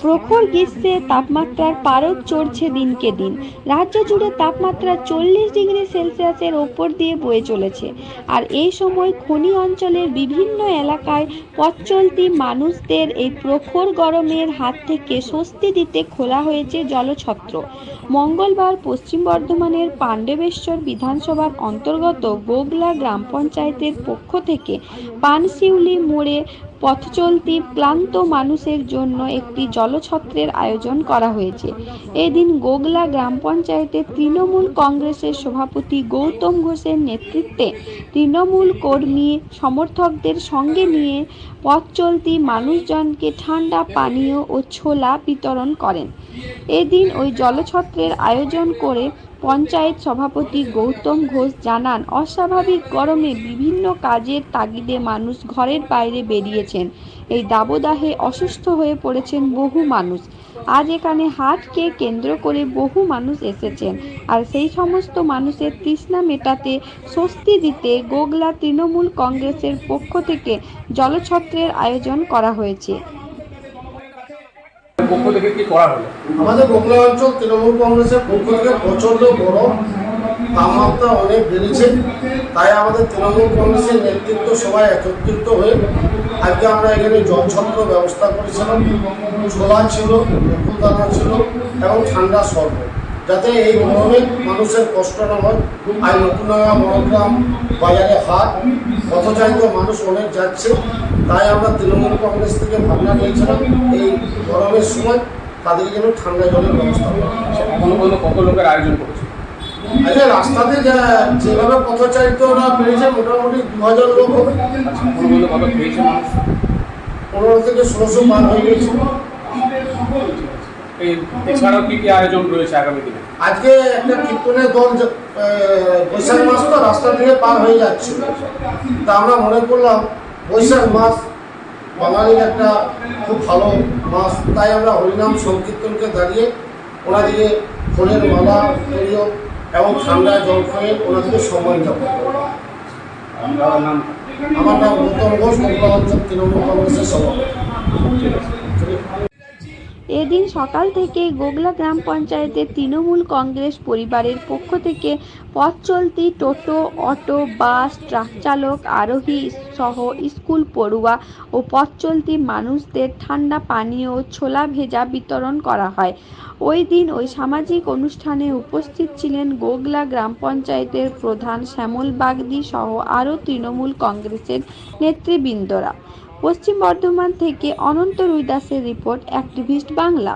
প্রখর গ্রীষ্মে তাপমাত্রার পারদ চড়ছে দিনকে দিন। রাজ্য জুড়ে তাপমাত্রা চল্লিশ ডিগ্রি সেলসিয়াসের ওপর দিয়ে বয়ে চলেছে। আর এই সময় খনি অঞ্চলের বিভিন্ন এলাকায় পথ মানুষদের এই প্রখর গরমের হাত থেকে স্বস্তি দিতে খোলা হয়েছে জলছত্র। মঙ্গলবার পশ্চিম বর্ধমানের পাণ্ডবেশ্বর বিধানসভার অন্তর্গত গোগলা গ্রাম পঞ্চায়েতের পক্ষ থেকে পানশিউলি মোড়ে পথচলতি ক্লান্ত মানুষের জন্য একটি জলছত্রের আয়োজন করা হয়েছে। এদিন গোগলা গ্রাম পঞ্চায়েতের তৃণমূল কংগ্রেসের সভাপতি গৌতম ঘোষের নেতৃত্বে তৃণমূল কর্মী সমর্থকদের সঙ্গে নিয়ে পথ চলতি মানুষজনকে ঠান্ডা পানীয় ও ছোলা বিতরণ করেন। এদিন ওই জলছত্রের আয়োজন করে পঞ্চায়েত সভাপতি গৌতম ঘোষ জানান, অস্বাভাবিক গরমে বিভিন্ন কাজের তাগিদে মানুষ ঘরের বাইরে বেরিয়েছেন। এই দাবদাহে অসুস্থ হয়ে পড়েছেন বহু মানুষ। আজ এখানে হাটকে কেন্দ্র করে বহু মানুষ এসেছেন। আর সেই সমস্ত মানুষের তৃষ্ণা মেটাতে স্বস্তি দিতে গোগলা তৃণমূল কংগ্রেসের পক্ষ থেকে জলছত্রের আয়োজন করা হয়েছে। পক্ষ থেকে কি করা হলো? আমাদের বগুড়া অঞ্চল, তৃণমূল কংগ্রেসের পক্ষ থেকে প্রচণ্ড গরম, তাপমাত্রা অনেক বেড়েছে। তাই আমাদের তৃণমূল কংগ্রেসের নেতৃত্ব সবাই একত্রিত হয়ে আজকে আমরা এখানে জলছত্র ব্যবস্থা করেছিলাম। ছোলা ছিল দানা ছিল এবং ঠান্ডা শরবত। যাতে এই গরমে মানুষের কষ্ট না হয়। আর নতুন বড়গ্রাম, বাজারে হাট, পথচারিত মানুষ অনেক যাচ্ছে। তাই আমরা তৃণমূল কংগ্রেস থেকে ভাবনা নিয়েছিলাম এই গরমের সময় তাদের যেন ঠান্ডা জলের ব্যবস্থা হয়। এখনও পর্যন্ত কত লোকের আয়োজন করেছে? আচ্ছা রাস্তাতে যা যেভাবে পথচারিতরা বেড়েছে মোটামুটি দু হাজার লোক হবে। আচ্ছা পেয়েছে পনেরো থেকে ষোলোশো পার হয়ে গেছে। এই এছাড়াও কি কি আয়োজন রয়েছে আগামী দিনে? আজকে একটা কীর্তনের দল বৈশাখ মাস তো রাস্তা দিয়ে পার হয়ে যাচ্ছিল তা আমরা মনে করলাম বৈশাখ মাস বাঙালির একটা খুব ভালো মাস। তাই আমরা হরিনাম সংকীর্তনকে দাঁড়িয়ে ওনাদিকে ফোনের মালা তৈরিও এবং ঠান্ডা জল খেয়ে ওনাদিকে সময় যাব আমার নাম গৌতম ঘোষ অঞ্চল তৃণমূল কংগ্রেসের সভাপতি। এদিন সকাল থেকেই গোগলা গ্রাম পঞ্চায়েতের তৃণমূল কংগ্রেস পরিবারের পক্ষ থেকে পথ চলতি টোটো, অটো, বাস, ট্রাক চালক, আরোহী সহ স্কুল পড়ুয়া ও পথ চলতি মানুষদের ঠান্ডা পানীয় ও ছোলা ভেজা বিতরণ করা হয়। ওই দিন ওই সামাজিক অনুষ্ঠানে উপস্থিত ছিলেন গোগলা গ্রাম পঞ্চায়েতের প্রধান শ্যামল বাগদি সহ আরও তৃণমূল কংগ্রেসের নেতৃবৃন্দরা। পশ্চিম বর্ধমান থেকে অনন্ত রুইদাসের রিপোর্ট অ্যাক্টিভিস্ট বাংলা।